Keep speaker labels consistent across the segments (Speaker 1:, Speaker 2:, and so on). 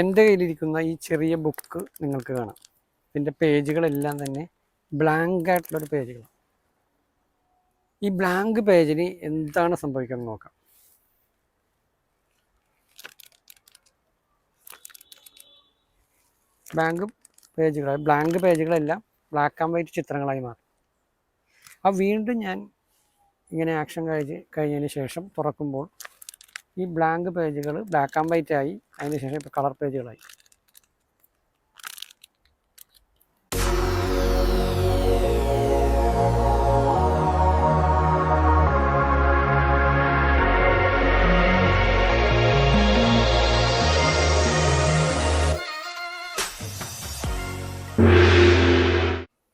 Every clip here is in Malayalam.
Speaker 1: എന്റെ കയ്യിലിരിക്കുന്ന ഈ ചെറിയ ബുക്ക് നിങ്ങൾക്ക് കാണാം. ഇതിന്റെ പേജുകളെല്ലാം തന്നെ ബ്ലാങ്ക് ആയിട്ടുള്ളൊരു പേജുകളാണ്. ഈ ബ്ലാങ്ക് പേജിന് എന്താണ് സംഭവിക്കുന്നത് നോക്കാം. ബ്ലാങ്ക് പേജുകൾ ബ്ലാങ്ക് പേജുകളെല്ലാം ബ്ലാക്ക് ആൻഡ് വൈറ്റ് ചിത്രങ്ങളായി മാറി. ആ വീണ്ടും ഞാൻ ഇങ്ങനെ ആക്ഷൻ കഴിഞ്ഞ് കഴിഞ്ഞതിന് ശേഷം തുറക്കുമ്പോൾ ഈ ബ്ലാങ്ക് പേജുകൾ ബ്ലാക്ക് ആൻഡ് വൈറ്റ് ആയി. അതിനുശേഷം ഇപ്പോൾ കളർ പേജുകളായി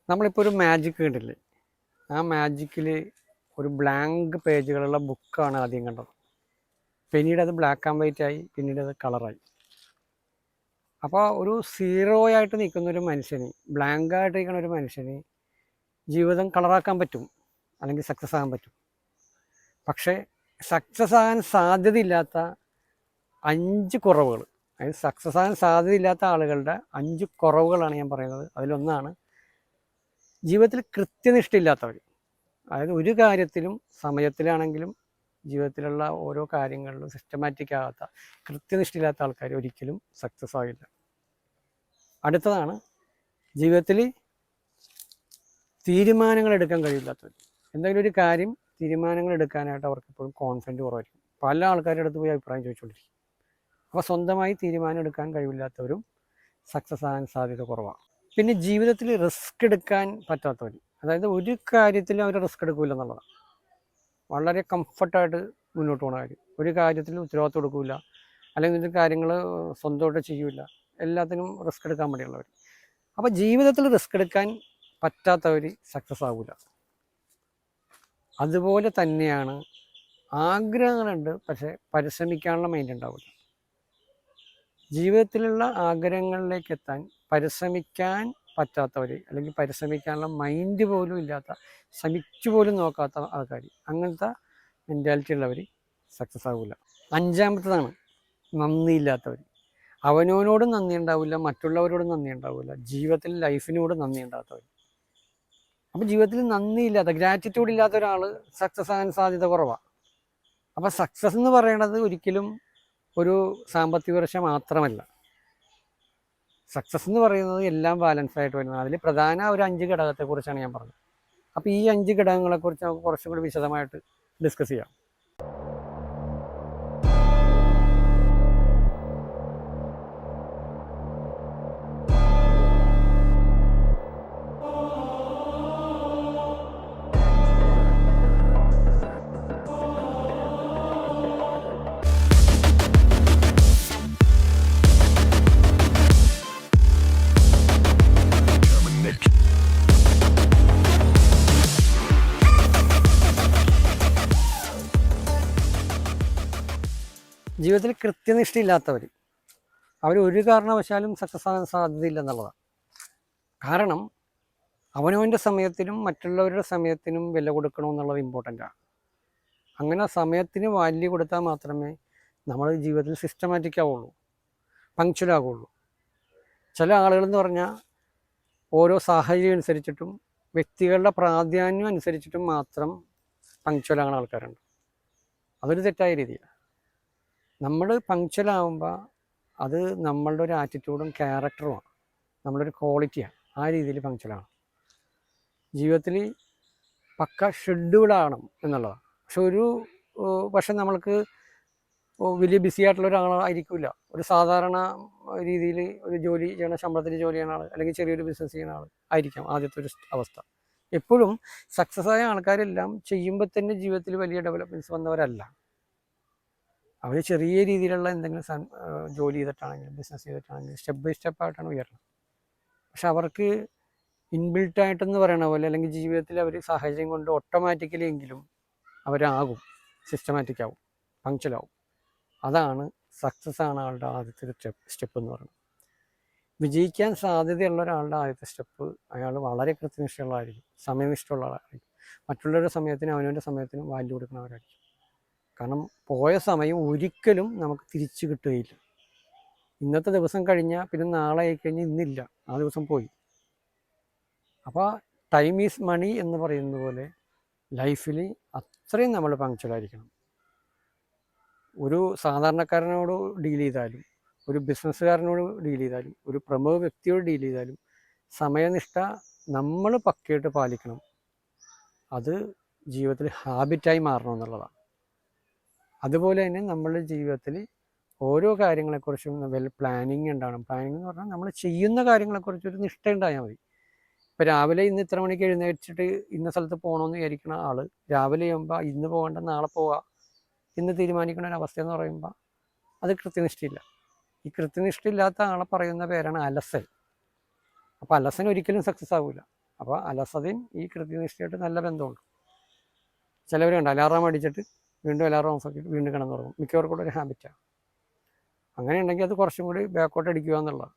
Speaker 1: നമ്മളിപ്പോൾ ഒരു മാജിക് കണ്ടില്ലേ? ആ മാജിക്കിൽ ഒരു ബ്ലാങ്ക് പേജുകളുള്ള ബുക്കാണ് ആദ്യം കണ്ടത്. പിന്നീട് അത് ബ്ലാക്ക് ആൻഡ് വൈറ്റ് ആയി പിന്നീട് അത് കളറായി അപ്പോൾ ഒരു സീറോ ആയിട്ട് നിൽക്കുന്ന ഒരു മനുഷ്യന് ബ്ലാങ്ക് ആയിട്ട് നിൽക്കുന്ന ഒരു മനുഷ്യന് ജീവിതം കളറാക്കാൻ പറ്റും അല്ലെങ്കിൽ സക്സസ് ആകാൻ പറ്റും. പക്ഷേ സക്സസ് ആകാൻ സാധ്യതയില്ലാത്ത അഞ്ച് കുറവുകൾ അതായത് സക്സസ് ആകാൻ സാധ്യതയില്ലാത്ത ആളുകളുടെ അഞ്ച് കുറവുകളാണ് ഞാൻ പറയുന്നത്. അതിലൊന്നാണ് ജീവിതത്തിൽ കൃത്യനിഷ്ഠയില്ലാത്തവർ അതായത് ഒരു കാര്യത്തിലും സമയത്തിലാണെങ്കിലും ജീവിതത്തിലുള്ള ഓരോ കാര്യങ്ങളിലും സിസ്റ്റമാറ്റിക് ആകാത്ത കൃത്യനിഷ്ഠയില്ലാത്ത ആൾക്കാർ ഒരിക്കലും സക്സസ് ആകില്ല. അടുത്തതാണ് ജീവിതത്തിൽ തീരുമാനങ്ങൾ എടുക്കാൻ കഴിയില്ലാത്തവർ എന്തെങ്കിലും ഒരു കാര്യം തീരുമാനങ്ങൾ എടുക്കാനായിട്ട് അവർക്ക് എപ്പോഴും കോൺഫിഡന്റ് കുറവായിരിക്കും. പല ആൾക്കാരുടെ അടുത്ത് പോയി അഭിപ്രായം ചോദിച്ചുകൊണ്ടിരിക്കും അപ്പോൾ സ്വന്തമായി തീരുമാനം എടുക്കാൻ കഴിവില്ലാത്തവരും സക്സസ് ആകാൻ സാധ്യത കുറവാണ് പിന്നെ ജീവിതത്തിൽ റിസ്ക് എടുക്കാൻ പറ്റാത്തവർ അതായത് ഒരു കാര്യത്തിലും അവർ റിസ്ക് എടുക്കില്ല എന്നുള്ളതാണ്. വളരെ കംഫർട്ടായിട്ട് മുന്നോട്ട് പോകുന്ന കാര്യം. ഒരു കാര്യത്തിൽ ഉത്തരവാദിത്വം കൊടുക്കില്ല അല്ലെങ്കിൽ കാര്യങ്ങൾ സ്വന്തമായിട്ട് ചെയ്യില്ല എല്ലാത്തിനും റിസ്ക് എടുക്കാൻ വേണ്ടിയുള്ളവർ അപ്പോൾ ജീവിതത്തിൽ റിസ്ക് എടുക്കാൻ പറ്റാത്തവർ സക്സസ് ആവില്ല അതുപോലെ തന്നെയാണ് ആഗ്രഹങ്ങളുണ്ട് പക്ഷേ പരിശ്രമിക്കാനുള്ള മൈൻഡ് ഉണ്ടാവില്ല ജീവിതത്തിലുള്ള ആഗ്രഹങ്ങളിലേക്ക് എത്താൻ പരിശ്രമിക്കാൻ പറ്റാത്തവർ അല്ലെങ്കിൽ പരിശ്രമിക്കാനുള്ള മൈൻഡ് പോലും ഇല്ലാത്ത ശ്രമിച്ചു പോലും നോക്കാത്ത ആൾക്കാർ അങ്ങനത്തെ മെന്റാലിറ്റി ഉള്ളവർ സക്സസ് ആവില്ല അഞ്ചാമത്തതാണ് നന്ദിയില്ലാത്തവർ അവനോനോടും നന്ദി ഉണ്ടാവില്ല മറ്റുള്ളവരോടും നന്ദി ഉണ്ടാവില്ല ജീവിതത്തിൽ ലൈഫിനോട് നന്ദി ഉണ്ടാകാത്തവർ അപ്പോൾ ജീവിതത്തിൽ നന്ദിയില്ലാത്ത ഗ്രാറ്റിറ്റ്യൂഡ് ഇല്ലാത്ത ഒരാൾ സക്സസ് ആകാൻ സാധ്യത കുറവാണ് അപ്പോൾ സക്സസ് എന്ന് പറയുന്നത് ഒരിക്കലും ഒരു സാമ്പത്തിക വർഷം മാത്രമല്ല. സക്സസ് എന്ന് പറയുന്നത് എല്ലാം ബാലൻസ് ആയിട്ട് വരുന്നത്. അതിൽ പ്രധാന ഒരു അഞ്ച് ഘടകത്തെക്കുറിച്ചാണ് ഞാൻ പറഞ്ഞത്. അപ്പോൾ ഈ അഞ്ച് ഘടകങ്ങളെക്കുറിച്ച് നമുക്ക് കുറച്ചും കൂടി വിശദമായിട്ട് ഡിസ്കസ് ചെയ്യാം. ജീവിതത്തിൽ കൃത്യനിഷ്ഠയില്ലാത്തവർ അവർ ഒരു കാരണവശാലും സക്സസ് ആകാൻ സാധ്യതയില്ല എന്നുള്ളതാണ്. കാരണം അവനവന്റെ സമയത്തിനും മറ്റുള്ളവരുടെ സമയത്തിനും വില കൊടുക്കണമെന്നുള്ളത് ഇമ്പോർട്ടന്റ് ആണ്. അങ്ങനെ സമയത്തിന് വാല്യൂ കൊടുത്താൽ മാത്രമേ നമ്മൾ ജീവിതത്തിൽ സിസ്റ്റമാറ്റിക് ആവുള്ളൂ. പങ്ക്ച്വൽ ആകുള്ളൂ. ചില ആളുകളെന്ന് പറഞ്ഞാൽ ഓരോ സാഹചര്യം അനുസരിച്ചിട്ടും വ്യക്തികളുടെ പ്രാധാന്യം അനുസരിച്ചിട്ടും മാത്രം പങ്ക്ച്വലാകുന്ന ആൾക്കാരുണ്ട്. അതൊരു തെറ്റായ രീതിയാണ്. നമ്മൾ പങ്ക്ച്വലാകുമ്പോൾ അത് നമ്മളുടെ ഒരു ആറ്റിറ്റ്യൂഡും ക്യാരക്ടറുമാണ് നമ്മളൊരു ക്വാളിറ്റിയാണ് ആ രീതിയിൽ പങ്ക്ച്വലാണ് ജീവിതത്തിൽ പക്ക ഷെഡ്യൂളാകണം എന്നുള്ളതാണ്. പക്ഷെ ഒരു പക്ഷെ നമ്മൾക്ക് വലിയ ബിസി ആയിട്ടുള്ള ഒരാളായിരിക്കില്ല ഒരു സാധാരണ രീതിയിൽ ഒരു ജോലി ചെയ്യണ ശമ്പളത്തിൽ ജോലി ചെയ്യുന്ന ആൾ അല്ലെങ്കിൽ ചെറിയൊരു ബിസിനസ് ചെയ്യുന്ന ആൾ ആയിരിക്കാം ആദ്യത്തെ ഒരു അവസ്ഥ. എപ്പോഴും സക്സസ് ആയ ആൾക്കാരെല്ലാം ചെയ്യുമ്പോൾ തന്നെ ജീവിതത്തിൽ വലിയ ഡെവലപ്മെന്റ്സ് വന്നവരല്ല. അവർ ചെറിയ രീതിയിലുള്ള എന്തെങ്കിലും ജോലി ചെയ്തിട്ടാണെങ്കിലും ബിസിനസ് ചെയ്തിട്ടാണെങ്കിലും സ്റ്റെപ്പ് ബൈ സ്റ്റെപ്പ് ആയിട്ടാണ് ഉയർന്നത്. പക്ഷെ അവർക്ക് ഇൻബിൽട്ട് ആയിട്ടെന്ന് പറയണ പോലെ അല്ലെങ്കിൽ ജീവിതത്തിൽ അവർ സാഹചര്യം കൊണ്ട് ഓട്ടോമാറ്റിക്കലി എങ്കിലും അവരാകും സിസ്റ്റമാറ്റിക് ആവും പങ്ക്ച്വലാവും അതാണ് സക്സസ് ആണ് ആളുടെ ആദ്യത്തെ സ്റ്റെപ്പ് സ്റ്റെപ്പ് എന്ന് പറയുന്നത്. വിജയിക്കാൻ സാധ്യതയുള്ള ഒരാളുടെ ആദ്യത്തെ സ്റ്റെപ്പ് അയാൾ വളരെ കൃത്യനിഷ്ഠയുള്ള കൃത്യനിഷ്ഠയുള്ളതായിരിക്കും സമയനിഷ്ഠമുള്ള ആളായിരിക്കും മറ്റുള്ളവരുടെ സമയത്തിനും അവനവന്റെ സമയത്തിനും വാല്യൂ കൊടുക്കുന്നവരായിരിക്കും. കാരണം പോയ സമയം ഒരിക്കലും നമുക്ക് തിരിച്ചു കിട്ടുകയില്ല. ഇന്നത്തെ ദിവസം കഴിഞ്ഞാൽ പിന്നെ നാളെ ആയി കഴിഞ്ഞാൽ ഇന്നില്ല. ആ ദിവസം പോയി. അപ്പോൾ ടൈം ഈസ് മണി എന്ന് പറയുന്ന പോലെ ലൈഫിൽ അത്രയും നമ്മൾ പങ്ക്ച്വലായിരിക്കണം ഒരു സാധാരണക്കാരനോട് ഡീൽ ചെയ്താലും ഒരു ബിസിനസ്സുകാരനോട് ഡീൽ ചെയ്താലും ഒരു പ്രമുഖ വ്യക്തിയോട് ഡീൽ ചെയ്താലും സമയനിഷ്ഠ നമ്മൾ പക്കയായിട്ട് പാലിക്കണം. അത് ജീവിതത്തിൽ ഹാബിറ്റായി മാറണം എന്നുള്ളതാണ്. അതുപോലെ തന്നെ നമ്മളുടെ ജീവിതത്തിൽ ഓരോ കാര്യങ്ങളെക്കുറിച്ചും വെൽ പ്ലാനിങ് ഉണ്ടാവണം. പ്ലാനിങ് എന്ന് പറഞ്ഞാൽ നമ്മൾ ചെയ്യുന്ന കാര്യങ്ങളെക്കുറിച്ച് ഒരു നിഷ്ഠ ഉണ്ടായാൽ മതി. ഇപ്പോൾ രാവിലെ ഇന്ന് ഇത്ര മണിക്ക് എഴുന്നേറ്റിട്ട് ഇന്ന സ്ഥലത്ത് പോകണമെന്ന് വിചാരിക്കുന്ന ആൾ രാവിലെ ചെയ്യുമ്പോൾ ഇന്ന് പോകേണ്ട നാളെ പോവാം ഇന്ന് തീരുമാനിക്കുന്ന ഒരു അവസ്ഥ എന്ന് പറയുമ്പോൾ അത് കൃത്യനിഷ്ഠയില്ല. ഈ കൃത്യനിഷ്ഠയില്ലാത്ത ആളെ പറയുന്ന പേരാണ് അലസൻ അപ്പോൾ അലസൻ ഒരിക്കലും സക്സസ് ആവില്ല അപ്പോൾ അലസതയും ഈ കൃത്യനിഷ്ഠയായിട്ട് നല്ല ബന്ധമുണ്ട്. ചിലവരുണ്ട് അലാറം അടിച്ചിട്ട് വീണ്ടും അലാറം ഓഫ് ആക്കിയിട്ട് വീണ്ടും കിടന്നു തുടങ്ങും മിക്കവർക്കും കൂടെ ഒരു ഹാബിറ്റാണ് അങ്ങനെ ഉണ്ടെങ്കിൽ അത് കുറച്ചും കൂടി ബാക്കോട്ട് അടിക്കുക എന്നുള്ളതാണ്.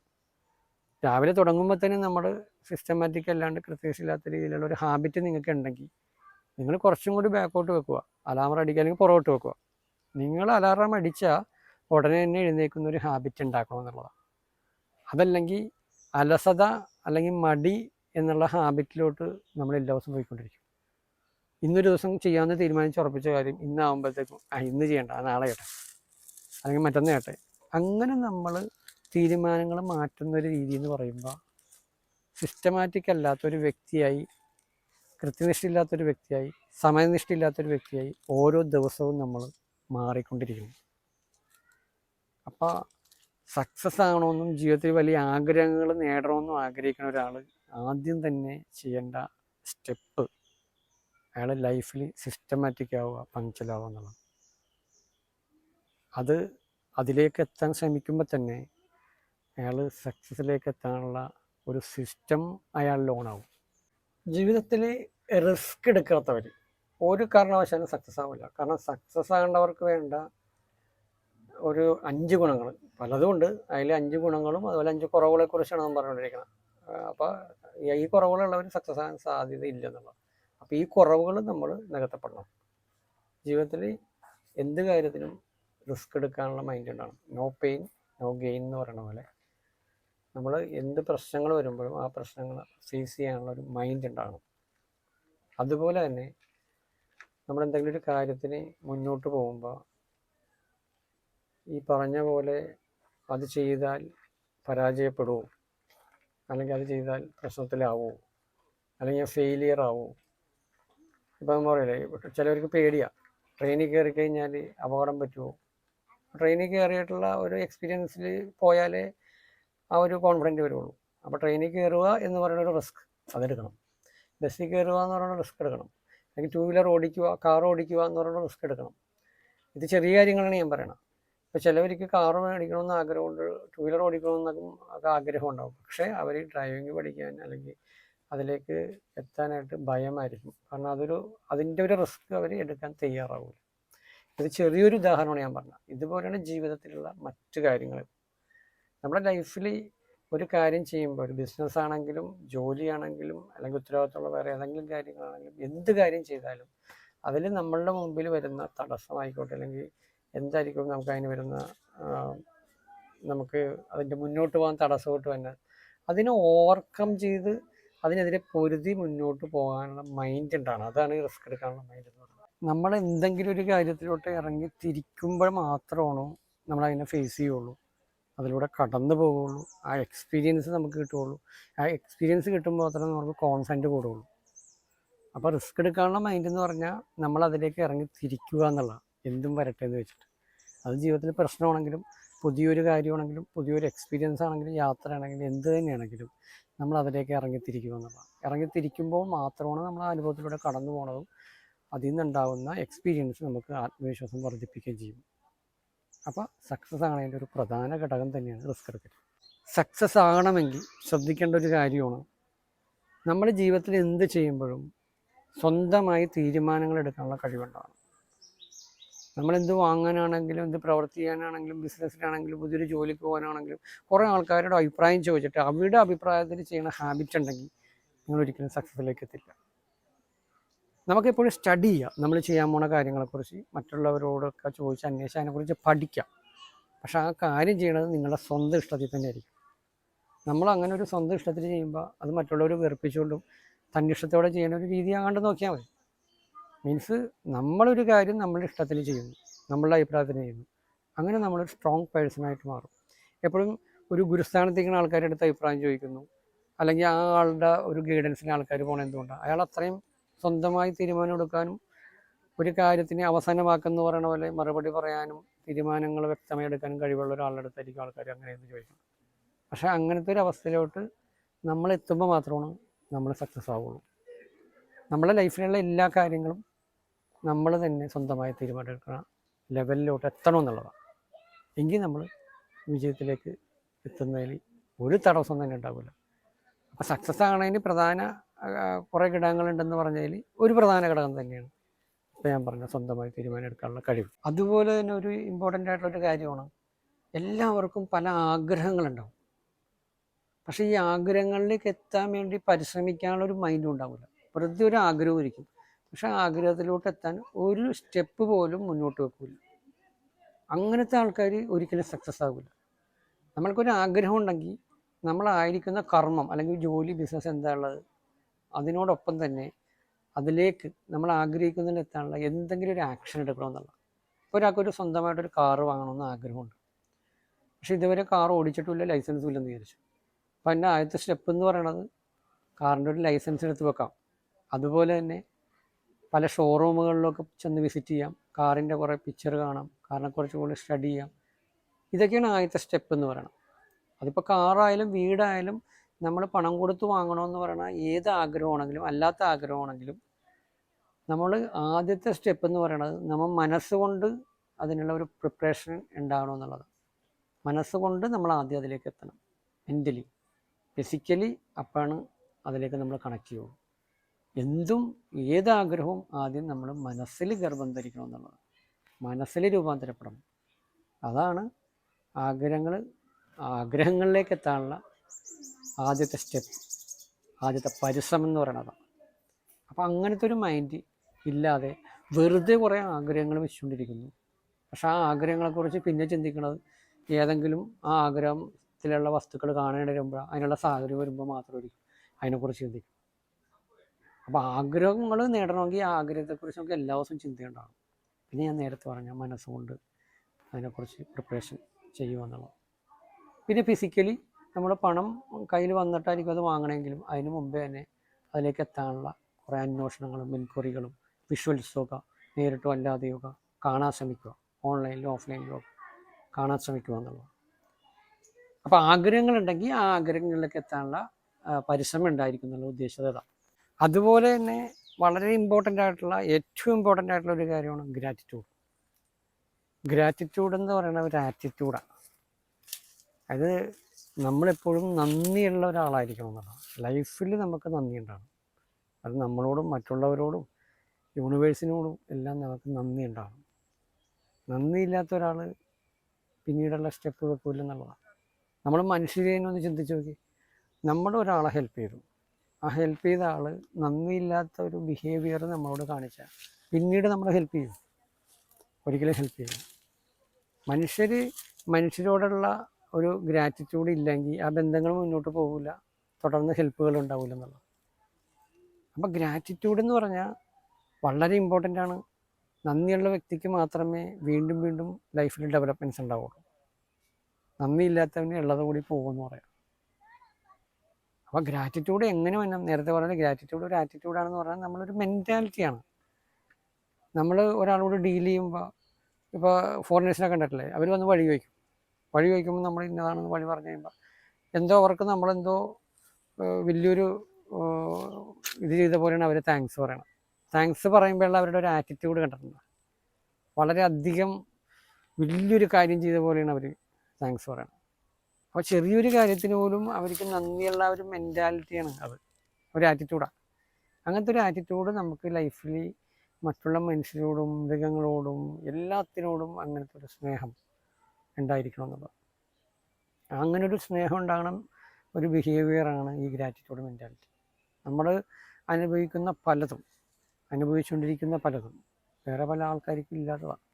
Speaker 1: രാവിലെ തുടങ്ങുമ്പോൾ തന്നെ നമ്മൾ സിസ്റ്റമാറ്റിക് അല്ലാണ്ട് കൃത്യനിഷ്ഠയില്ലാത്ത രീതിയിലുള്ള ഒരു ഹാബിറ്റ് നിങ്ങൾക്ക് ഉണ്ടെങ്കിൽ നിങ്ങൾ കുറച്ചും കൂടി ബാക്കോട്ട് വെക്കുക. അലാറം അടിക്കുക അല്ലെങ്കിൽ പുറകോട്ട് വെക്കുക. നിങ്ങൾ അലാറം അടിച്ചാൽ ഉടനെ തന്നെ എഴുന്നേൽക്കുന്ന ഒരു ഹാബിറ്റ് ഉണ്ടാക്കണം എന്നുള്ളതാണ്. അതല്ലെങ്കിൽ അലസത അല്ലെങ്കിൽ മടി എന്നുള്ള ഹാബിറ്റിലോട്ട് നമ്മൾ എല്ലാ ദിവസവും പോയിക്കൊണ്ടിരിക്കും. ഇന്നൊരു ദിവസം ചെയ്യാമെന്ന് തീരുമാനിച്ച് ഉറപ്പിച്ച കാര്യം ഇന്നാകുമ്പോഴത്തേക്കും ആ ഇന്ന് ചെയ്യണ്ട നാളെ കേട്ടെ അല്ലെങ്കിൽ മറ്റന്ന് കേട്ടെ അങ്ങനെ നമ്മൾ തീരുമാനങ്ങൾ മാറ്റുന്ന ഒരു രീതി എന്ന് പറയുമ്പോൾ സിസ്റ്റമാറ്റിക് അല്ലാത്തൊരു വ്യക്തിയായി കൃത്യനിഷ്ഠയില്ലാത്തൊരു വ്യക്തിയായി സമയനിഷ്ഠയില്ലാത്തൊരു വ്യക്തിയായി ഓരോ ദിവസവും നമ്മൾ മാറിക്കൊണ്ടിരിക്കുന്നു. അപ്പോൾ സക്സസ് ആകണമെന്നും ജീവിതത്തിൽ വലിയ ആഗ്രഹങ്ങൾ നേടണമെന്നും ആഗ്രഹിക്കുന്ന ഒരാൾ ആദ്യം തന്നെ ചെയ്യേണ്ട സ്റ്റെപ്പ് അയാൾ ലൈഫിൽ സിസ്റ്റമാറ്റിക് ആവുക പങ്ക്ച്വലാവുക എന്നുള്ളത്. അത് അതിലേക്ക് എത്താൻ ശ്രമിക്കുമ്പോൾ തന്നെ അയാൾ സക്സസ്സിലേക്ക് എത്താനുള്ള ഒരു സിസ്റ്റം അയാളിൽ ഓണാവും ജീവിതത്തിൽ റിസ്ക് എടുക്കാത്തവർ ഒരു കാരണവശാലും സക്സസ് ആവില്ല. കാരണം സക്സസ് ആകേണ്ടവർക്ക് വേണ്ട ഒരു അഞ്ച് ഗുണങ്ങൾ പലതും ഉണ്ട്. അതിൽ അഞ്ച് ഗുണങ്ങളും അതുപോലെ അഞ്ച് കുറവുകളെ കുറിച്ചാണ് നാം പറഞ്ഞുകൊണ്ടിരിക്കുന്നത്. അപ്പോൾ ഈ കുറവുകളുള്ളവർ സക്സസ് ആകാൻ സാധ്യത ഇല്ല എന്നുള്ളത്. അപ്പോൾ ഈ കുറവുകൾ നമ്മൾ നികത്തപ്പെടണം. ജീവിതത്തിൽ എന്ത് കാര്യത്തിനും റിസ്ക് എടുക്കാനുള്ള മൈൻഡ് ഉണ്ടാകണം നോ പെയിൻ നോ ഗെയിൻ എന്ന് പറയുന്ന പോലെ നമ്മൾ എന്ത് പ്രശ്നങ്ങൾ വരുമ്പോഴും ആ പ്രശ്നങ്ങൾ ഫേസ് ചെയ്യാനുള്ള ഒരു മൈൻഡ് ഉണ്ടാകണം അതുപോലെ തന്നെ നമ്മൾ എന്തെങ്കിലും ഒരു കാര്യത്തിന് മുന്നോട്ട് പോകുമ്പോൾ ഈ പറഞ്ഞ പോലെ അത് ചെയ്താൽ പരാജയപ്പെടുമോ അല്ലെങ്കിൽ അത് ചെയ്താൽ പ്രശ്നത്തിലാവോ? അല്ലെങ്കിൽ ഫെയിലിയർ ആവോ? ഇപ്പം പറയില്ലേ ചിലവർക്ക് പേടിയാണ് ട്രെയിനിൽ കയറി കഴിഞ്ഞാൽ അപകടം പറ്റുമോ ട്രെയിനിൽ കയറിയിട്ടുള്ള ഒരു എക്സ്പീരിയൻസിൽ പോയാലേ ആ ഒരു കോൺഫിഡന്റ് വരുള്ളൂ. അപ്പോൾ ട്രെയിനിൽ കയറുക എന്ന് പറയുന്ന ഒരു റിസ്ക് അതെടുക്കണം. ബസ്സിൽ കയറുക എന്ന് പറയുന്ന റിസ്ക് എടുക്കണം. അല്ലെങ്കിൽ ടൂ വീലർ ഓടിക്കുക കാർ ഓടിക്കുക എന്ന് പറയുന്ന റിസ്ക് എടുക്കണം. ഇത് ചെറിയ കാര്യങ്ങളാണ് ഞാൻ പറയണം ഇപ്പോൾ ചിലവർക്ക് കാർ മേടിക്കണമെന്ന് ആഗ്രഹമുണ്ട് ടൂ വീലർ ഓടിക്കണമെന്നൊക്കെ ആഗ്രഹം ഉണ്ടാവും പക്ഷേ അവർ ഡ്രൈവിംഗ് പഠിക്കാൻ അല്ലെങ്കിൽ അതിലേക്ക് എത്താനായിട്ട് ഭയമായിരിക്കും. കാരണം അതൊരു അതിന്റെ ഒരു റിസ്ക് അവർ എടുക്കാൻ തയ്യാറാവില്ല ഇത് ചെറിയൊരു ഉദാഹരണമാണ് ഞാൻ പറഞ്ഞത്. ഇതുപോലെയാണ് ജീവിതത്തിലുള്ള മറ്റു കാര്യങ്ങൾ. നമ്മുടെ ലൈഫിൽ ഒരു കാര്യം ചെയ്യുമ്പോൾ ഒരു ബിസിനസ് ആണെങ്കിലും ജോലിയാണെങ്കിലും അല്ലെങ്കിൽ ഉത്തരവാദിത്തമുള്ള വേറെ ഏതെങ്കിലും കാര്യങ്ങളാണെങ്കിലും എന്ത് കാര്യം ചെയ്താലും അതിൽ നമ്മളുടെ മുമ്പിൽ വരുന്ന തടസ്സമായിക്കോട്ടെ അല്ലെങ്കിൽ എന്തായിരിക്കും നമുക്ക് അതിന് വരുന്ന നമുക്ക് അതിന്റെ മുന്നോട്ട് പോകാൻ തടസ്സമായിട്ട് തന്നെ അതിനെ ഓവർകം ചെയ്ത് അതിനെതിരെ പൊരുതി മുന്നോട്ട് പോകാനുള്ള മൈൻഡ് ഉണ്ടാണ് അതാണ് റിസ്ക് എടുക്കാനുള്ള മൈൻഡ് എന്ന് പറയുന്നത്. നമ്മൾ എന്തെങ്കിലും ഒരു കാര്യത്തിലോട്ട് ഇറങ്ങി തിരിക്കുമ്പോൾ മാത്രമാണ് നമ്മൾ അതിനെ ഫേസ് ചെയ്യുള്ളൂ. അതിലൂടെ കടന്നു പോവുള്ളൂ ആ എക്സ്പീരിയൻസ് നമുക്ക് കിട്ടുകയുള്ളൂ ആ എക്സ്പീരിയൻസ് കിട്ടുമ്പോൾ മാത്രമേ നമുക്ക് കോൺസെന്റ് കൂടുകയുള്ളൂ അപ്പോൾ റിസ്ക് എടുക്കാനുള്ള മൈൻഡ് എന്ന് പറഞ്ഞാൽ നമ്മൾ അതിലേക്ക് ഇറങ്ങി തിരിക്കുക എന്നുള്ള എന്തും വരട്ടെ എന്ന് വെച്ചിട്ട്. അത് ജീവിതത്തിൽ പ്രശ്നമാണെങ്കിലും പുതിയൊരു കാര്യമാണെങ്കിലും പുതിയൊരു എക്സ്പീരിയൻസ് ആണെങ്കിലും യാത്ര ആണെങ്കിലും എന്ത് തന്നെയാണെങ്കിലും നമ്മൾ അതിലേക്ക് ഇറങ്ങിത്തിരിക്കുക എന്നുള്ളതാണ് ഇറങ്ങിത്തിരിക്കുമ്പോൾ മാത്രമാണ് നമ്മൾ ആ അനുഭവത്തിലൂടെ കടന്നു പോണതും അതിൽ നിന്നുണ്ടാകുന്ന എക്സ്പീരിയൻസ് നമുക്ക് ആത്മവിശ്വാസം വർദ്ധിപ്പിക്കുകയും ചെയ്യും. അപ്പോൾ സക്സസ് ആണതിന്റെ ഒരു പ്രധാന ഘടകം തന്നെയാണ് റിസ്ക് എടുക്കൽ. സക്സസ് ആകണമെങ്കിൽ ശ്രദ്ധിക്കേണ്ട ഒരു കാര്യമാണ്. നമ്മുടെ ജീവിതത്തിൽ എന്ത് ചെയ്യുമ്പോഴും സ്വന്തമായി തീരുമാനങ്ങൾ എടുക്കാനുള്ള കഴിവുണ്ടാവണം. നമ്മളെന്ത് വാങ്ങാനാണെങ്കിലും എന്ത് പ്രവർത്തിക്കാനാണെങ്കിലും ചെയ്യാനാണെങ്കിലും ബിസിനസ്സിലാണെങ്കിലും പുതിയൊരു ജോലിക്ക് പോകാനാണെങ്കിലും കുറേ ആൾക്കാരുടെ അഭിപ്രായം ചോദിച്ചിട്ട് അവരുടെ അഭിപ്രായത്തിൽ ചെയ്യുന്ന ഹാബിറ്റ് ഉണ്ടെങ്കിൽ നിങ്ങൾ ഒരിക്കലും സക്സസ്സിലേക്ക് എത്തില്ല. നമുക്കെപ്പോഴും സ്റ്റഡി ചെയ്യാം. നമ്മൾ ചെയ്യാൻ പോണ കാര്യങ്ങളെക്കുറിച്ച് മറ്റുള്ളവരോടൊക്കെ ചോദിച്ച് അന്വേഷിച്ച് അതിനെക്കുറിച്ച് പഠിക്കാം. പക്ഷെ ആ കാര്യം ചെയ്യണത് നിങ്ങളുടെ സ്വന്തം ഇഷ്ടത്തിൽ തന്നെ ആയിരിക്കും. നമ്മൾ അങ്ങനെ ഒരു സ്വന്തം ഇഷ്ടത്തിൽ ചെയ്യുമ്പോൾ അത് മറ്റുള്ളവർ വെറുപ്പിച്ചുകൊണ്ടും തന്നിഷ്ടത്തോടെ ചെയ്യുന്ന ഒരു രീതി ആണ്ട് നോക്കിയാൽ മതി. മീൻസ് നമ്മളൊരു കാര്യം നമ്മളുടെ ഇഷ്ടത്തിൽ ചെയ്യുന്നു നമ്മളുടെ അഭിപ്രായത്തിന് ചെയ്യുന്നു. അങ്ങനെ നമ്മളൊരു സ്ട്രോങ് പേഴ്സണായിട്ട് മാറും. എപ്പോഴും ഒരു ഗുരുസ്ഥാനത്തേക്കുന്ന ആൾക്കാരുടെ അടുത്ത് അഭിപ്രായം ചോദിക്കുന്നു. അല്ലെങ്കിൽ ആ ആളുടെ ഒരു ഗൈഡൻസിന് ആൾക്കാർ പോകണം എന്തുകൊണ്ടാണ് അയാൾ അത്രയും സ്വന്തമായി തീരുമാനം എടുക്കാനും ഒരു കാര്യത്തിനെ അവസാനമാക്കെന്ന് പറയണ പോലെ മറുപടി പറയാനും തീരുമാനങ്ങൾ വ്യക്തമായി എടുക്കാനും കഴിവുള്ള ഒരാളുടെ അടുത്തായിരിക്കും ആൾക്കാർ അങ്ങനെയെന്ന് ചോദിക്കും പക്ഷേ അങ്ങനത്തെ ഒരു അവസ്ഥയിലോട്ട് നമ്മൾ എത്തുമ്പോൾ മാത്രമാണ് നമ്മൾ സക്സസ് ആവുള്ളൂ. നമ്മുടെ ലൈഫിലുള്ള എല്ലാ കാര്യങ്ങളും നമ്മൾ തന്നെ സ്വന്തമായി തീരുമാനമെടുക്കുന്ന ലെവലിലോട്ട് എത്തണം എന്നുള്ളതാണ്. എങ്കിൽ നമ്മൾ വിജയത്തിലേക്ക് എത്തുന്നതിൽ ഒരു തടസ്സം തന്നെ ഉണ്ടാവില്ല. അപ്പോൾ സക്സസ് ആണതിന് പ്രധാന കുറേ ഘടകങ്ങളുണ്ടെന്ന് പറഞ്ഞതിൽ ഒരു പ്രധാന ഘടകം തന്നെയാണ്. ഇപ്പോൾ ഞാൻ പറഞ്ഞ സ്വന്തമായി തീരുമാനം എടുക്കാനുള്ള കഴിവ്. അതുപോലെ തന്നെ ഒരു ഇമ്പോർട്ടന്റ് ആയിട്ടുള്ളൊരു കാര്യമാണ് എല്ലാവർക്കും പല ആഗ്രഹങ്ങളുണ്ടാവും. പക്ഷേ ഈ ആഗ്രഹങ്ങളിലേക്ക് എത്താൻ വേണ്ടി പരിശ്രമിക്കാനുള്ള ഒരു മൈൻഡും ഉണ്ടാവില്ല. വെറുതെ ഒരു ആഗ്രഹം ഇരിക്കും. പക്ഷെ ആഗ്രഹത്തിലോട്ട് എത്താൻ ഒരു സ്റ്റെപ്പ് പോലും മുന്നോട്ട് വെക്കില്ല അങ്ങനത്തെ ആൾക്കാർ ഒരിക്കലും സക്സസ് ആകില്ല നമ്മൾക്കൊരു ആഗ്രഹം ഉണ്ടെങ്കിൽ നമ്മളായിരിക്കുന്ന കർമ്മം അല്ലെങ്കിൽ ജോലി ബിസിനസ് എന്താണുള്ളത് അതിനോടൊപ്പം തന്നെ അതിലേക്ക് നമ്മൾ ആഗ്രഹിക്കുന്നതിൽ എത്താനുള്ള എന്തെങ്കിലും ഒരു ആക്ഷൻ എടുക്കണമെന്നുള്ള ഇപ്പോൾ ഒരാൾക്കൊരു സ്വന്തമായിട്ടൊരു കാറ് വാങ്ങണമെന്ന് ആഗ്രഹമുണ്ട്. പക്ഷേ ഇതുവരെ കാർ ഓടിച്ചിട്ടില്ല ലൈസൻസും ഇല്ലെന്ന് വിചാരിച്ചു. അപ്പം എന്റെ ആദ്യത്തെ സ്റ്റെപ്പ് എന്ന് പറയുന്നത് കാറിന്റെ ഒരു ലൈസൻസ് എടുത്ത് വെക്കാം. അതുപോലെ തന്നെ പല ഷോറൂമുകളിലൊക്കെ ചെന്ന് വിസിറ്റ് ചെയ്യാം. കാറിന്റെ കുറേ പിക്ചർ കാണാം. കാറിനെ കുറച്ച് കൂടി സ്റ്റഡി ചെയ്യാം. ഇതൊക്കെയാണ് ആദ്യത്തെ സ്റ്റെപ്പ് എന്ന് പറയണം. അതിപ്പോൾ കാറായാലും വീടായാലും നമ്മൾ പണം കൊടുത്ത് വാങ്ങണമെന്ന് പറയുന്ന ഏത് ആഗ്രഹമാണെങ്കിലും അല്ലാത്ത ആഗ്രഹമാണെങ്കിലും നമ്മൾ ആദ്യത്തെ സ്റ്റെപ്പ് എന്ന് പറയുന്നത് നമ്മൾ മനസ്സുകൊണ്ട് അതിനുള്ള ഒരു പ്രിപ്പറേഷൻ ഉണ്ടാകണമെന്നുള്ളത് മനസ്സുകൊണ്ട് നമ്മൾ ആദ്യം അതിലേക്ക് എത്തണം. മെന്റലി ഫിസിക്കലി അപ്പോഴാണ് അതിലേക്ക് നമ്മൾ കണക്ട് ചെയ്യുള്ളൂ. എന്തും ഏതാഗ്രഹവും ആദ്യം നമ്മൾ മനസ്സിൽ ഗർഭം ധരിക്കണം എന്നുള്ളത്. മനസ്സിൽ രൂപാന്തരപ്പെടണം. അതാണ് ആഗ്രഹങ്ങൾ ആഗ്രഹങ്ങളിലേക്ക് എത്താനുള്ള ആദ്യത്തെ സ്റ്റെപ്പ് ആദ്യത്തെ പരിശ്രമം എന്ന് പറയുന്നത്. അപ്പോൾ അങ്ങനത്തെ ഒരു മൈൻഡ് ഇല്ലാതെ വെറുതെ കുറേ ആഗ്രഹങ്ങൾ വെച്ചുകൊണ്ടിരിക്കുന്നു. പക്ഷെ ആ ആഗ്രഹങ്ങളെക്കുറിച്ച് പിന്നെ ചിന്തിക്കുന്നത് ഏതെങ്കിലും ആ ആഗ്രഹത്തിലുള്ള വസ്തുക്കൾ കാണേണ്ടി വരുമ്പോൾ അതിനുള്ള സാഹചര്യം വരുമ്പോൾ മാത്രമായിരിക്കും. അതിനെക്കുറിച്ച് ചിന്തിക്കും. അപ്പോൾ ആഗ്രഹങ്ങൾ നേടണമെങ്കിൽ ആഗ്രഹത്തെക്കുറിച്ച് നമുക്ക് എല്ലാ ദിവസവും ചിന്തയുണ്ടാകും പിന്നെ ഞാൻ നേരത്തെ പറഞ്ഞ മനസ്സുകൊണ്ട് അതിനെക്കുറിച്ച് പ്രിപ്പറേഷൻ ചെയ്യുക എന്നുള്ളത് പിന്നെ ഫിസിക്കലി നമ്മൾ പണം കയ്യിൽ വന്നിട്ടായിരിക്കും അത് വാങ്ങണമെങ്കിലും അതിന് മുമ്പേ തന്നെ അതിലേക്ക് എത്താനുള്ള കുറേ അന്വേഷണങ്ങളും എൻക്വറികളും വിഷ്വൽസൊക്കെ നേരിട്ടോ അല്ലാതെയൊക്കെ കാണാൻ ശ്രമിക്കുക. ഓൺലൈനിലും ഓഫ്ലൈനിലും ഒക്കെ കാണാൻ ശ്രമിക്കുക എന്നുള്ളത്. അപ്പോൾ ആഗ്രഹങ്ങളുണ്ടെങ്കിൽ ആ ആഗ്രഹങ്ങളിലേക്ക് എത്താനുള്ള പരിശ്രമം ഉണ്ടായിരിക്കും എന്നുള്ള ഉദ്ദേശിച്ചത് അതുപോലെ തന്നെ വളരെ ഇമ്പോർട്ടന്റ് ആയിട്ടുള്ള ഏറ്റവും ഇമ്പോർട്ടന്റ് ആയിട്ടുള്ള ഒരു കാര്യമാണ് ഗ്രാറ്റിറ്റ്യൂഡ് ഗ്രാറ്റിറ്റ്യൂഡ് എന്ന് പറയുന്ന ഒരു ആറ്റിറ്റ്യൂഡാണ് അത് നമ്മളെപ്പോഴും നന്ദിയുള്ള ഒരാളായിരിക്കണം എന്നുള്ളതാണ്. ലൈഫിൽ നമുക്ക് നന്ദി ഉണ്ടാകണം അത് നമ്മളോടും മറ്റുള്ളവരോടും യൂണിവേഴ്സിനോടും എല്ലാം നമുക്ക് നന്ദി ഉണ്ടാകണം നന്ദിയില്ലാത്ത ഒരാൾ പിന്നീടുള്ള സ്റ്റെപ്പ് വെക്കില്ല എന്നുള്ളതാണ്. നമ്മൾ മനുഷ്യരെ ഒന്ന് ചിന്തിച്ച് നോക്കി. നമ്മൾ ഒരാളെ ഹെൽപ്പ് ചെയ്തു. ആ ഹെൽപ്പ് ചെയ്ത ആൾ നന്ദിയില്ലാത്ത ഒരു ബിഹേവിയർ നമ്മളോട് കാണിച്ചാൽ പിന്നീട് നമ്മളെ ഹെൽപ്പ് ചെയ്യും ഒരിക്കലും ഹെൽപ്പ് ചെയ്യും മനുഷ്യർ മനുഷ്യരോടുള്ള ഒരു ഗ്രാറ്റിറ്റ്യൂഡ് ഇല്ലെങ്കിൽ ആ ബന്ധങ്ങൾ മുന്നോട്ട് പോകില്ല തുടർന്ന് ഹെൽപ്പുകൾ ഉണ്ടാവില്ല എന്നുള്ളത്. അപ്പോൾ ഗ്രാറ്റിറ്റ്യൂഡ് എന്ന് പറഞ്ഞാൽ വളരെ ഇമ്പോർട്ടന്റ് ആണ്. നന്ദിയുള്ള വ്യക്തിക്ക് മാത്രമേ വീണ്ടും വീണ്ടും ലൈഫിൽ ഡെവലപ്മെന്റ്സ് ഉണ്ടാവുള്ളൂ. നന്ദിയില്ലാത്തവന് ഉള്ളത് കൂടി പോകുമെന്ന് പറയാം. അപ്പോൾ ഗ്രാറ്റിറ്റ്യൂഡ് എങ്ങനെ വേണം? നേരത്തെ പറഞ്ഞാൽ ഗ്രാറ്റിറ്റ്യൂഡ് ഒരു ആറ്റിറ്റ്യൂഡാണെന്ന് പറഞ്ഞാൽ നമ്മളൊരു മെന്റാലിറ്റിയാണ് നമ്മൾ ഒരാളോട് ഡീൽ ചെയ്യുമ്പോൾ ഇപ്പോൾ ഫോറിനേഴ്സിനെ കണ്ടിട്ടില്ലേ? അവർ വന്ന് വഴി വയ്ക്കും വഴി വയ്ക്കുമ്പോൾ നമ്മൾ ഇന്നതാണെന്ന് വഴി പറഞ്ഞു കഴിയുമ്പോൾ എന്തോ അവർക്ക് നമ്മളെന്തോ വലിയൊരു ഇത് ചെയ്ത പോലെയാണ് അവർ താങ്ക്സ് പറയണം താങ്ക്സ് പറയുമ്പോഴുള്ള അവരുടെ ഒരു ആറ്റിറ്റ്യൂഡ് കണ്ടിട്ടുണ്ട്? വളരെ അധികം വലിയൊരു കാര്യം ചെയ്ത പോലെയാണ് അവർ താങ്ക്സ് പറയണം അപ്പോൾ ചെറിയൊരു കാര്യത്തിന് പോലും അവർക്ക് നന്ദിയുള്ള ഒരു മെന്റാലിറ്റിയാണ് അത്. ഒരു ആറ്റിറ്റ്യൂഡാണ് അങ്ങനത്തെ ഒരു ആറ്റിറ്റ്യൂഡ് നമുക്ക് ലൈഫിൽ മറ്റുള്ള മനുഷ്യരോടും മൃഗങ്ങളോടും എല്ലാത്തിനോടും അങ്ങനത്തെ ഒരു സ്നേഹം ഉണ്ടായിരിക്കണം എന്നുള്ളത്. അങ്ങനെ ഒരു സ്നേഹം ഉണ്ടാകണം ഒരു ബിഹേവിയറാണ് ഈ ഗ്രാറ്റിറ്റ്യൂഡ് മെന്റാലിറ്റി നമ്മൾ അനുഭവിക്കുന്ന പലതും അനുഭവിച്ചുകൊണ്ടിരിക്കുന്ന പലതും. വേറെ പല ആൾക്കാർക്കും ഇല്ലാത്തതാണ്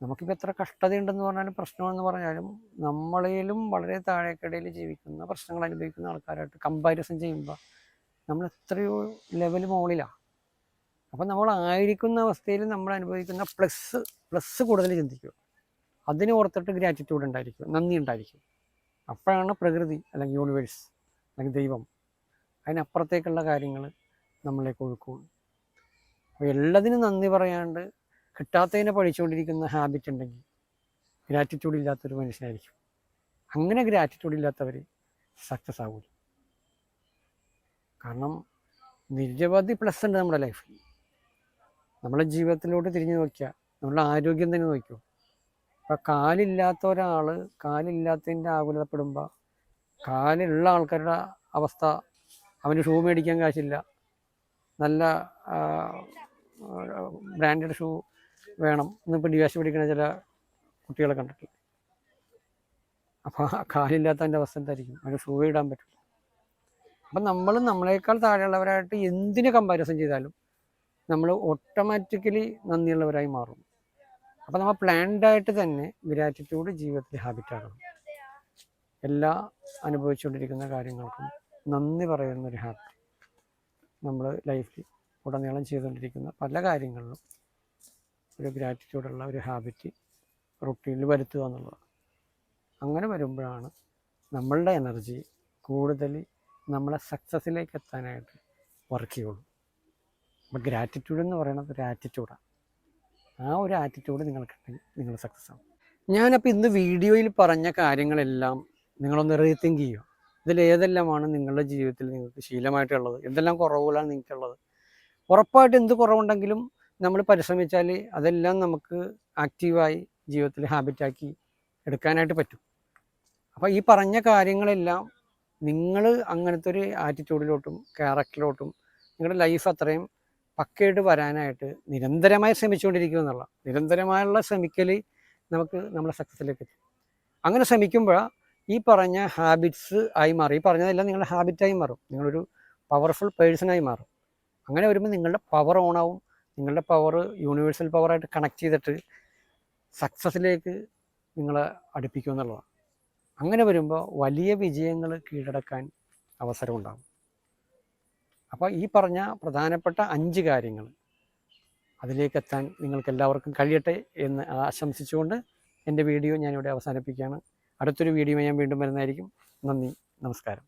Speaker 1: നമുക്കിപ്പോൾ എത്ര കഷ്ടതയുണ്ടെന്ന് പറഞ്ഞാലും പ്രശ്നമെന്ന് പറഞ്ഞാലും നമ്മളിലും വളരെ താഴേക്കിടയിൽ ജീവിക്കുന്ന പ്രശ്നങ്ങൾ അനുഭവിക്കുന്ന ആൾക്കാരായിട്ട് കമ്പാരിസൺ ചെയ്യുമ്പോൾ നമ്മൾ എത്രയോ ലെവൽ മുകളിലാണ് അപ്പം നമ്മൾ ആയിരിക്കുന്ന അവസ്ഥയിൽ നമ്മൾ അനുഭവിക്കുന്ന പ്ലസ് പ്ലസ് കൂടുതൽ ചിന്തിക്കുക. അതിനെ ഓർത്തിട്ട് ഗ്രാറ്റിറ്റ്യൂഡ് ഉണ്ടായിരിക്കും നന്ദി ഉണ്ടായിരിക്കും അപ്പോഴാണ് പ്രകൃതി അല്ലെങ്കിൽ യൂണിവേഴ്സ് അല്ലെങ്കിൽ ദൈവം അതിനപ്പുറത്തേക്കുള്ള കാര്യങ്ങൾ നമ്മളെ ഒഴുക്കുള്ളൂ. അപ്പോൾ എല്ലാത്തിനും നന്ദി പറയാണ്ട് കിട്ടാത്തതിനെ പഠിച്ചുകൊണ്ടിരിക്കുന്ന ഹാബിറ്റ് ഉണ്ടെങ്കിൽ ഗ്രാറ്റിറ്റ്യൂഡ് ഇല്ലാത്തൊരു മനുഷ്യനായിരിക്കും. അങ്ങനെ ഗ്രാറ്റിറ്റ്യൂഡ് ഇല്ലാത്തവർ സക്സസ് ആവില്ല കാരണം നിരവധി പ്ലസ് ഉണ്ട് നമ്മുടെ ലൈഫിൽ നമ്മളെ ജീവിതത്തിലോട്ട് തിരിഞ്ഞു നോക്കിയാൽ നമ്മളുടെ ആരോഗ്യം തന്നെ നോക്കിയോ അപ്പം കാലില്ലാത്ത ഒരാൾ കാലില്ലാത്തതിന്റെ ആകുലതപ്പെടുമ്പോൾ കാലുള്ള ആൾക്കാരുടെ അവസ്ഥ അവന് ഷൂ മേടിക്കാൻ കാശില്ല. നല്ല ബ്രാൻഡഡ് ഷൂ വേണം. എന്നിപ്പോൾ ഡിവാശ് പിടിക്കുന്ന ചില കുട്ടികളെ കണ്ടിട്ടില്ല. അപ്പോൾ കാലില്ലാത്തതിന്റെ അവസ്ഥ എന്തായിരിക്കും? അവന് ഷൂ ഇടാൻ പറ്റില്ല. അപ്പം നമ്മൾ നമ്മളെക്കാൾ താഴെയുള്ളവരായിട്ട് എന്തിനെ കമ്പാരിസൺ ചെയ്താലും നമ്മൾ ഓട്ടോമാറ്റിക്കലി നന്ദിയുള്ളവരായി മാറും. അപ്പം നമ്മൾ പ്ലാൻഡായിട്ട് തന്നെ ഗ്രാറ്റിറ്റ്യൂഡ് ജീവിതത്തിൽ ഹാബിറ്റാകണം എല്ലാ അനുഭവിച്ചുകൊണ്ടിരിക്കുന്ന കാര്യങ്ങൾക്കും നന്ദി പറയുന്ന ഒരു ഹാബിറ്റ് നമ്മൾ ലൈഫിൽ ഉടനീളം ചെയ്തുകൊണ്ടിരിക്കുന്ന പല കാര്യങ്ങളിലും ഒരു ഗ്രാറ്റിറ്റ്യൂഡുള്ള ഒരു ഹാബിറ്റ് റുട്ടീനിൽ വരുത്തുക എന്നുള്ളതാണ്. അങ്ങനെ വരുമ്പോഴാണ് നമ്മളുടെ എനർജി കൂടുതൽ നമ്മളെ സക്സസ്സിലേക്ക് എത്താനായിട്ട് വർക്ക് ചെയ്യുള്ളൂ. അപ്പോൾ ഗ്രാറ്റിറ്റ്യൂഡ് എന്ന് പറയുന്നത് ഒരു ആറ്റിറ്റ്യൂഡാണ് ആ ഒരു ആറ്റിറ്റ്യൂഡ് നിങ്ങൾക്കുണ്ടെങ്കിൽ നിങ്ങൾ സക്സസ് ആവും ഞാനപ്പോൾ ഇന്ന് വീഡിയോയിൽ പറഞ്ഞ കാര്യങ്ങളെല്ലാം നിങ്ങളൊന്ന് റീതിങ്ക് ചെയ്യുക. ഇതിൽ ഏതെല്ലാമാണ് നിങ്ങളുടെ ജീവിതത്തിൽ നിങ്ങൾക്ക് ശീലമായിട്ടുള്ളത്? എന്തെല്ലാം കുറവുകളാണ് നിങ്ങൾക്കുള്ളത്? ഉറപ്പായിട്ട് എന്ത് കുറവുണ്ടെങ്കിലും നമ്മൾ പരിശ്രമിച്ചാൽ അതെല്ലാം നമുക്ക് ആക്റ്റീവായി ജീവിതത്തിൽ ഹാബിറ്റാക്കി എടുക്കാനായിട്ട് പറ്റും. അപ്പോൾ ഈ പറഞ്ഞ കാര്യങ്ങളെല്ലാം നിങ്ങൾ അങ്ങനത്തെ ഒരു ആറ്റിറ്റ്യൂഡിലോട്ടും ക്യാരക്ടറിലോട്ടും നിങ്ങളുടെ ലൈഫ് അത്രയും പക്കയായിട്ട് വരാനായിട്ട് നിരന്തരമായി ശ്രമിച്ചുകൊണ്ടിരിക്കുക എന്നുള്ള നിരന്തരമായുള്ള ശ്രമിക്കൽ നമുക്ക് നമ്മുടെ സക്സസ്സിലേക്ക് എത്തും. അങ്ങനെ ശ്രമിക്കുമ്പോൾ ഈ പറഞ്ഞ ഹാബിറ്റ്സ് ആയി മാറും. ഈ പറഞ്ഞതെല്ലാം നിങ്ങളുടെ ഹാബിറ്റായി മാറും. നിങ്ങളൊരു പവർഫുൾ പേഴ്സണായി മാറും. അങ്ങനെ വരുമ്പോൾ നിങ്ങളുടെ പവർ ഓണാവും നിങ്ങളുടെ പവർ യൂണിവേഴ്സൽ പവറായിട്ട് കണക്ട് ചെയ്തിട്ട് സക്സസ്സിലേക്ക് നിങ്ങളെ അടുപ്പിക്കും എന്നുള്ളതാണ്. അങ്ങനെ വരുമ്പോൾ വലിയ വിജയങ്ങൾ കീഴടക്കാൻ അവസരമുണ്ടാകും അപ്പോൾ ഈ പറഞ്ഞ പ്രധാനപ്പെട്ട അഞ്ച് കാര്യങ്ങൾ അതിലേക്ക് എത്താൻ നിങ്ങൾക്ക് എല്ലാവർക്കും കഴിയട്ടെ എന്ന് ആശംസിച്ചുകൊണ്ട് എന്റെ വീഡിയോ ഞാനിവിടെ അവസാനിപ്പിക്കുകയാണ്. അടുത്തൊരു വീഡിയോ ഞാൻ വീണ്ടും വരുന്നതായിരിക്കും. നന്ദി നമസ്കാരം.